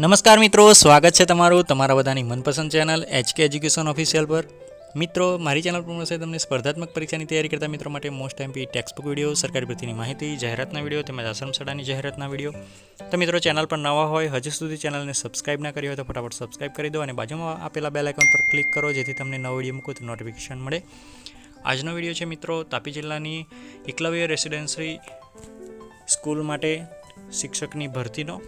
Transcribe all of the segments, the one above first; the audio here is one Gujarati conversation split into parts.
નમસ્કાર મિત્રો, સ્વાગત છે તમારું તમારા બધાની મનપસંદ ચેનલ એચકે એજ્યુકેશન ઓફિશિયલ પર. મિત્રો, મારી ચેનલ પર મળશે તમને સ્પર્ધાત્મક પરીક્ષાની તૈયારી કરતા મિત્રો માટે મોસ્ટ એમપી ટેક્સ્ટબુક વીડિયો સરકારી ભરતીની માહિતી, જાહેરાતના વીડિયો તેમજ આશ્રમશાળાની જાહેરાતના વીડિયો તો મિત્રો, ચેનલ પર નવા હોય, હજુ સુધી ચેનલને સબસ્ક્રાઇબ ના કરી હોય તો ફટાફટ સબસ્ક્રાઇબ કરી દો અને બાજુમાં આપેલા બેલ આઇકન પર ક્લિક કરો, જેથી તમને નવો વીડિયો મૂકો તો નોટિફિકેશન મળે. આજનો વીડિયો છે મિત્રો, તાપી જિલ્લાની એકલવ્ય રેસિડેન્સી સ્કૂલ માટે શિક્ષકની ભરતીનો.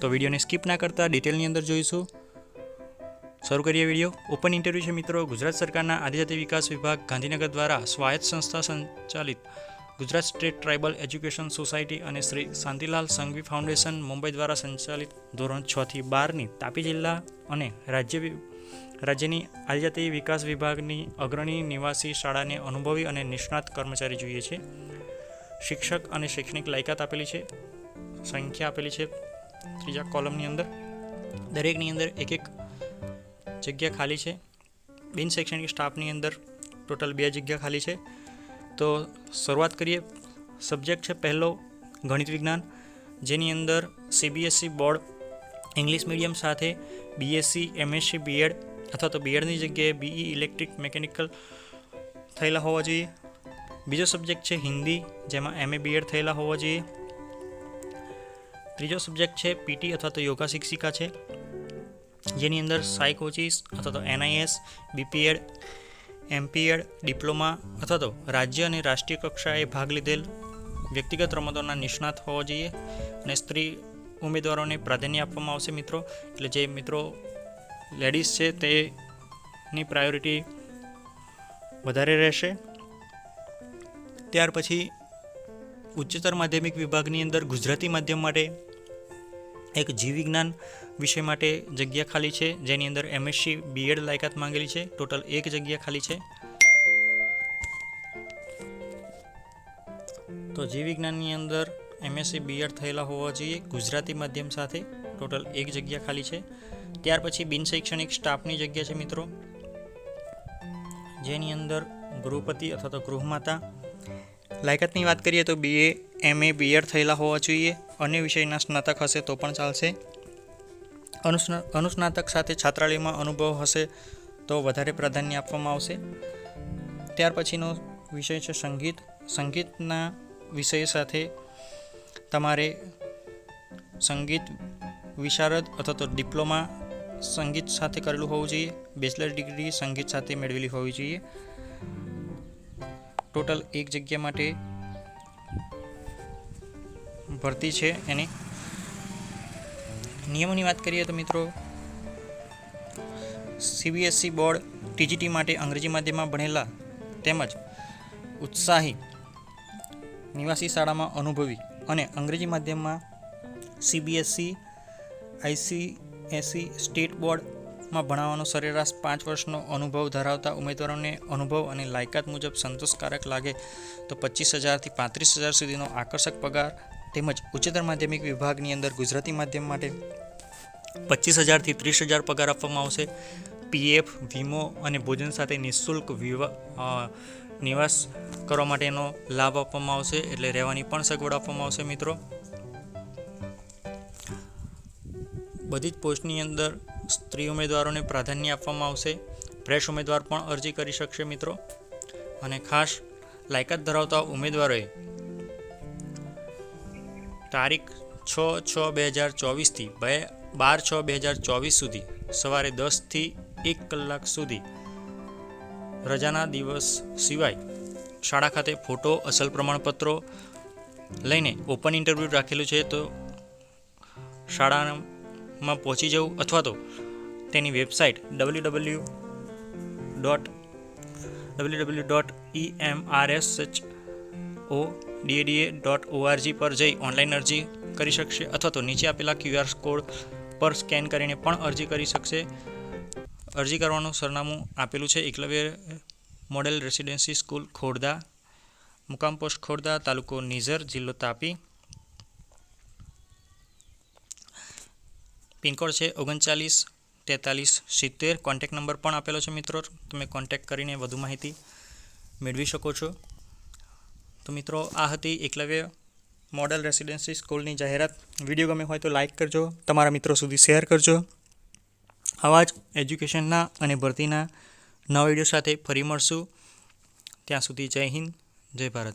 તો વિડીયોને સ્કીપ ના કરતા ડિટેલની અંદર જોઈશું. શરૂ કરીએ વીડિયો. ઓપન ઇન્ટરવ્યૂ છે મિત્રો. ગુજરાત સરકારના આદિજાતિ વિકાસ વિભાગ ગાંધીનગર દ્વારા સ્વાયત્ત સંસ્થા સંચાલિત Gujarat state tribal education society અને શ્રી શાંતિલાલ સંઘવી ફાઉન્ડેશન મુંબઈ દ્વારા સંચાલિત ધોરણ છ થી બારની તાપી જિલ્લા અને રાજ્ય રાજ્યની આદિજાતિ વિકાસ વિભાગની અગ્રણી નિવાસી શાળાને અનુભવી અને નિષ્ણાત કર્મચારી જોઈએ છે. શિક્ષક અને શૈક્ષણિક લાયકાત આપેલી છે. સંખ્યા આપેલી છે ત્રીજા કોલમની અંદર, દરેકની અંદર એક એક જગ્યા ખાલી છે. બિન શૈક્ષણિક સ્ટાફની અંદર ટોટલ બે જગ્યા ખાલી છે. તો શરૂઆત કરીએ. સબ્જેક્ટ છે પહેલો ગણિત વિજ્ઞાન, જેની અંદર સીબીએસસી બોર્ડ, ઇંગ્લિશ મીડિયમ સાથે બીએસસી એમએસસી બીએડ અથવા તો બીએડની જગ્યાએ બીઈ ઇલેક્ટ્રિક મિકેનિકલ થયેલા હોવા જોઈએ. બીજો સબ્જેક્ટ છે હિન્દી, જેમાં એમએ બીએડ થયેલા હોવા જોઈએ. ત્રીજો સબ્જેક્ટ છે પીટી અથવા તો યોગા શિક્ષિકા છે. જેની અંદર સાઈ કોચિસ અથવા તો એનઆઈએસ બીપીએડ એમપીએડ ડિપ્લોમા અથવા તો રાજ્ય અને રાષ્ટ્રીય કક્ષાએ ભાગ લીધેલ વ્યક્તિગત રમતોના નિષ્ણાત હોવા જોઈએ અને સ્ત્રી ઉમેદવારોને પ્રાધાન્ય આપવામાં આવશે મિત્રો. એટલે જે મિત્રો લેડીઝ છે તેની પ્રાયોરિટી વધારે રહેશે. ત્યાર પછી ઉચ્ચતર માધ્યમિક વિભાગની અંદર ગુજરાતી માધ્યમ માટે એક જીવ વિજ્ઞાન વિષય માટે જગ્યા ખાલી છે, જેની અંદર એમએસસી બીએડ લાયકાત માંગેલી છે. ટોટલ એક જગ્યા ખાલી છે. તો જીવ વિજ્ઞાનની અંદર એમએસસી બીએડ થયેલા હોવા જોઈએ, ગુજરાતી માધ્યમ સાથે. ટોટલ એક જગ્યા ખાલી છે. ત્યાર પછી બિનશૈક્ષણિક સ્ટાફની જગ્યા છે મિત્રો, જેની અંદર ગૃહપતિ અથવા તો ગૃહમાતા લાયકાતની વાત કરીએ તો બીએ એમએ બીએડ થયેલા હોવા જોઈએ. અન્ય વિષયના સ્નાતક હશે તો પણ ચાલશે. અનુસ્ના, અનુસ્નાતક સાથે છાત્રાલયમાં અનુભવ હશે તો વધારે પ્રાધાન્ય આપવામાં આવશે. ત્યાર પછીનો વિષય છે સંગીત. સંગીતના વિષય સાથે તમારે સંગીત, વિશારદ અથવા તો ડિપ્લોમા સંગીત સાથે કરેલું હોવું જોઈએ. બેચલર ડિગ્રી સંગીત સાથે મેળવેલી હોવી જોઈએ. ટોટલ એક જગ્યા માટે ભરતી છે એની. નિયમોની વાત કરીએ તો મિત્રો સીબીએસસી બોર્ડ ટીજીટી માટે અંગ્રેજી માધ્યમમાં ભણેલા તેમજ ઉત્સાહી નિવાસી શાળામાં અનુભવી અને અંગ્રેજી માધ્યમમાં સીબીએસસી આઈસીએસસી સ્ટેટ બોર્ડમાં ભણાવવાનો સરેરાશ પાંચ વર્ષનો અનુભવ ધરાવતા ઉમેદવારોને અનુભવ અને લાયકાત મુજબ સંતોષકારક લાગે તો પચીસ હજારથી પાંત્રીસ હજાર સુધીનો આકર્ષક પગાર તેમજ ઉચ્ચતર માધ્યમિક વિભાગની અંદર ગુજરાતી માધ્યમ માટે પચીસ હજારથી ત્રીસ હજાર પગાર આપવામાં આવશે. પીએફ, વીમો અને ભોજન સાથે નિઃશુલ્ક નિવાસ કરવા માટેનો લાભ આપવામાં આવશે એટલે રહેવાની પણ સગવડ આપવામાં આવશે મિત્રો. બધી જ પોસ્ટની અંદર સ્ત્રી ઉમેદવારોને પ્રાધાન્ય આપવામાં આવશે. ફ્રેશ ઉમેદવાર પણ અરજી કરી શકશે, મિત્રો. અને ખાસ લાયકાત ધરાવતા ઉમેદવારોએ તારીખ છ છ બે હજાર ચોવીસથી બે, બાર છ બે હજાર ચોવીસ સુધી, સવારે દસથી એક કલાક સુધી રજાના દિવસ સિવાય શાળા ખાતે ફોટો, અસલ પ્રમાણપત્રો લઈને ઓપન ઇન્ટરવ્યૂ રાખેલું છે. તો શાળામાં પહોંચી જવું અથવા તો તેની website W W dot W W dot E M R S H O DADA dot ORG પર જઈ ઓનલાઈન અરજી કરી શકશે અથવા તો નીચે આપેલા ક્યુઆર કોડ પર સ્કેન કરીને પણ અરજી કરી શકશે. અરજી કરવાનું સરનામું આપેલું છે Eklavya model residency school Khodda મુકામ પોસ્ટ ખોડદા તાલુકો નિઝર, જિલ્લો તાપી. પિનકોડ છે ઓગણચાલીસ, તેતાલીસ, સિત્તેર. કોન્ટેક નંબર પણ આપેલો છે મિત્રો. તમે કોન્ટેક કરીને વધુ માહિતી મેળવી શકો છો. તો મિત્રો, આ હતી એકલવ્ય મોડલ રેસિડેન્સી સ્કૂલની જાહેરાત. વીડિયો ગમે હોય તો લાઇક કરજો. તમારા મિત્રો સુધી શેર કરજો. આવા જ એજ્યુકેશનના અને ભરતીના નવા વીડિયો સાથે ફરી મળશું. ત્યાં સુધી જય હિન્દ, જય ભારત.